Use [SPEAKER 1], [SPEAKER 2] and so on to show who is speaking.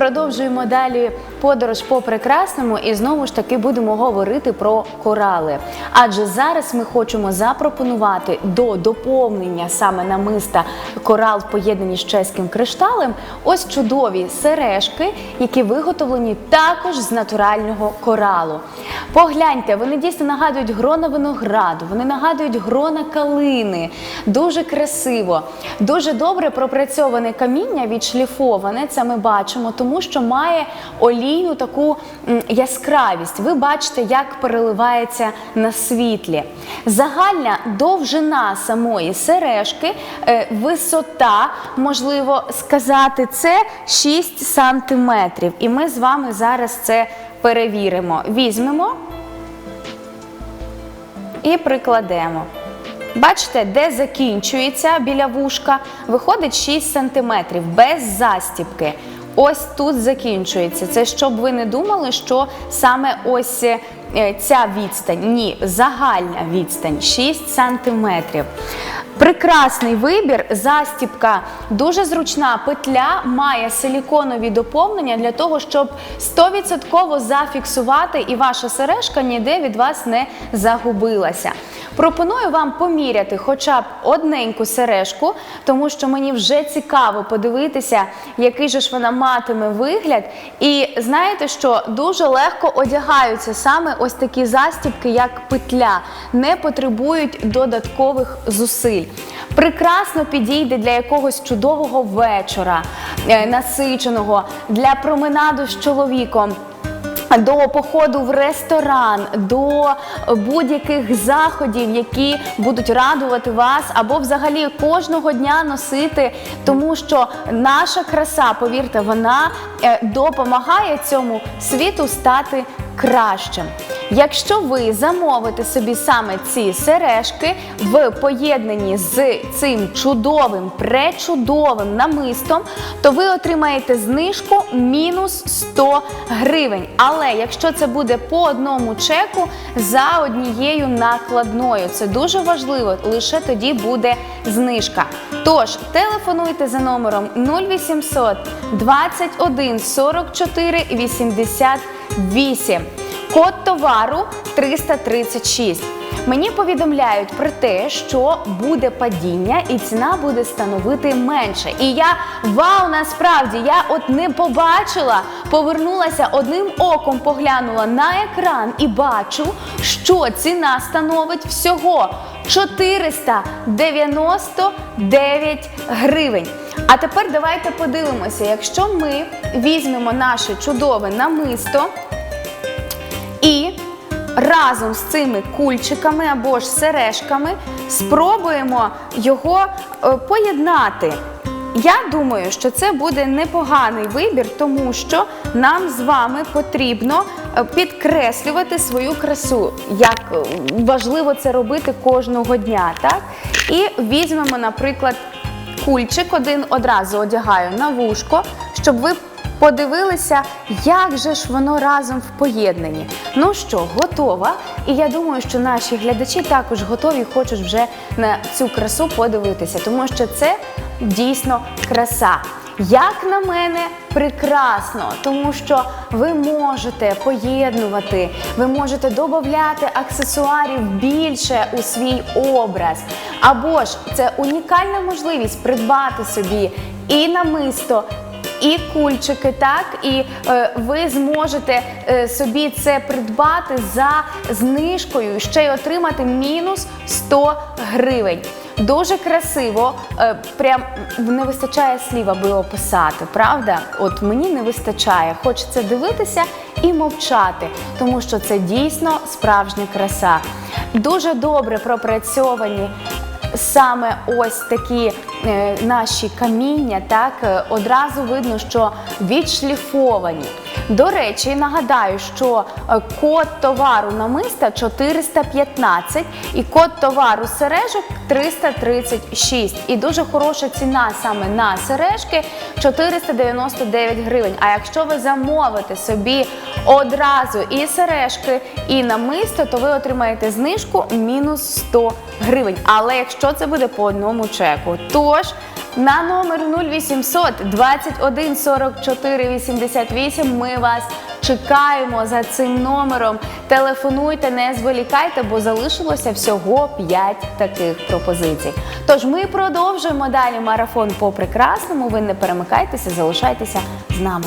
[SPEAKER 1] продовжуємо далі подорож по прекрасному і знову ж таки будемо говорити про корали. Адже зараз ми хочемо запропонувати до доповнення саме намиста корал поєднані з чеським кришталем. Ось чудові сережки, які виготовлені також з натурального коралу. Погляньте, вони дійсно нагадують грона винограду, вони нагадують грона калини. Дуже красиво, дуже добре пропрацьоване каміння, відшліфоване. Це ми бачимо, тому що має олійну таку яскравість. Ви бачите, як переливається на світлі. Загальна довжина самої сережки, е, висота, можливо сказати, це 6 сантиметрів. І ми з вами зараз це перевіримо. Візьмемо і прикладемо. Бачите, де закінчується біля вушка, виходить 6 см без застіпки. Ось тут закінчується. Це щоб ви не думали, що саме ось е, ця відстань. Ні, загальна відстань 6 см. Прекрасний вибір, застіпка дуже зручна петля має силіконові доповнення для того, щоб 100% зафіксувати і ваша сережка ніде від вас не загубилася. Пропоную вам поміряти хоча б одненьку сережку, тому що мені вже цікаво подивитися, який же ж вона матиме вигляд. І знаєте, що дуже легко одягаються саме ось такі застібки, як петля, не потребують додаткових зусиль. Прекрасно підійде для якогось чудового вечора, е, насиченого, для променаду з чоловіком. До походу в ресторан, до будь-яких заходів, які будуть радувати вас, або взагалі кожного дня носити, тому що наша краса, повірте, вона е, допомагає цьому світу стати кращим. Якщо ви замовите собі саме ці сережки в поєднанні з цим чудовим, пречудовим намистом, то ви отримаєте знижку мінус 100 гривень. Але якщо це буде по одному чеку за однією накладною, це дуже важливо, лише тоді буде знижка. Тож телефонуйте за номером 0800 21 44 88. Код товару 336. Мені повідомляють про те, що буде падіння і ціна буде становити менше. І я вау, насправді я от не побачила, повернулася одним оком, поглянула на екран і бачу, що ціна становить всього 499 гривень. А тепер давайте подивимося, якщо ми візьмемо наше чудове намисто. І разом з цими кульчиками або ж сережками спробуємо його е, поєднати. Я думаю, що це буде непоганий вибір, тому що нам з вами потрібно е, підкреслювати свою красу, як е, важливо це робити кожного дня. Так? І візьмемо, наприклад, кульчик один одразу одягаю на вушко, щоб ви подивилися, як же ж воно разом в поєднанні. Ну що, готова? І я думаю, що наші глядачі також готові, хочуть вже на цю красу подивитися, тому що це дійсно краса. Як на мене, прекрасно, тому що ви можете поєднувати, ви можете додати аксесуарів більше у свій образ. Або ж це унікальна можливість придбати собі і намисто, і кульчики, так, і е, ви зможете е, собі це придбати за знижкою, ще й отримати мінус 100 гривень. Дуже красиво, е, прям не вистачає слів, аби описати, правда? От мені не вистачає. Хочеться дивитися і мовчати, тому що це дійсно справжня краса. Дуже добре пропрацьовані саме ось такі наші каміння, так е, одразу видно, що відшліфовані. До речі, нагадаю, що е, код товару намиста 415 і код товару сережок 336. І дуже хороша ціна саме на сережки 499 гривень. А якщо ви замовите собі одразу і сережки, і намисто, то ви отримаєте знижку мінус 100 гривень. Але якщо це буде по одному чеку, тож на номер 0800 21 44 88. Ми вас чекаємо за цим номером. Телефонуйте, не зволікайте, бо залишилося всього 5 таких пропозицій. Тож ми продовжуємо далі марафон по прекрасному. Ви не перемикайтеся, залишайтеся з нами.